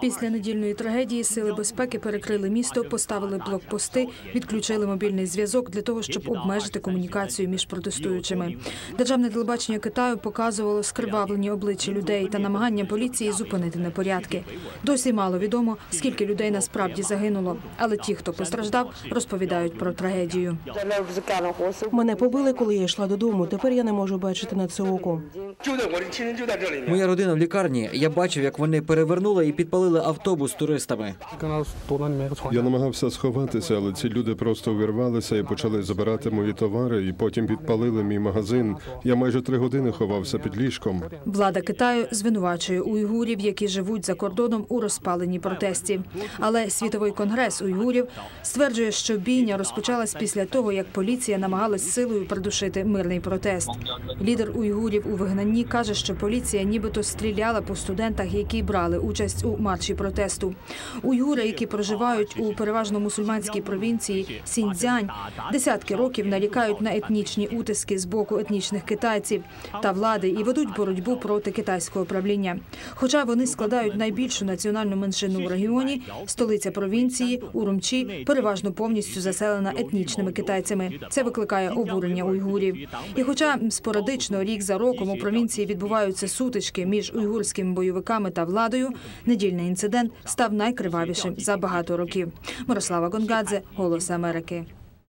Після недільної трагедії сили безпеки перекрили місто, поставили блокпости, відключили мобільний зв'язок для того, щоб обмежити комунікацію між протестуючими. Державне телебачення Китаю показувало скривавлені обличчя людей та намагання поліції зупинити непорядки. Досі мало відомо, скільки людей насправді загинуло, але ті, хто постраждав, розповідають про трагедію. Мене побили, коли я йшла додому. Тепер я не можу бачити на це око. Моя родина в лікарні. Я бачив, як вони перевернули повернули і підпалили автобус туристами. Я намагався сховатися, але ці люди просто увірвалися і почали забирати мої товари, і потім підпалили мій магазин. Я майже три години ховався під ліжком. Влада Китаю звинувачує уйгурів, які живуть за кордоном у розпаленні протесті. Але світовий конгрес уйгурів стверджує, що бійня розпочалась після того, як поліція намагалась силою придушити мирний протест. Лідер уйгурів у вигнанні каже, що поліція нібито стріляла по студентах, які брали участь у марші протесту. Уйгури, які проживають у переважно мусульманській провінції Сіньцзянь, десятки років нарікають на етнічні утиски з боку етнічних китайців та влади і ведуть боротьбу проти китайського правління. Хоча вони складають найбільшу національну меншину у регіоні, столиця провінції Урумчі переважно повністю заселена етнічними китайцями. Це викликає обурення уйгурів. І хоча спорадично рік за роком у провінції відбуваються сутички між уйгурськими бойовиками та владою, недільний інцидент став найкривавішим за багато років. Мирослава Гонгадзе, Голос Америки.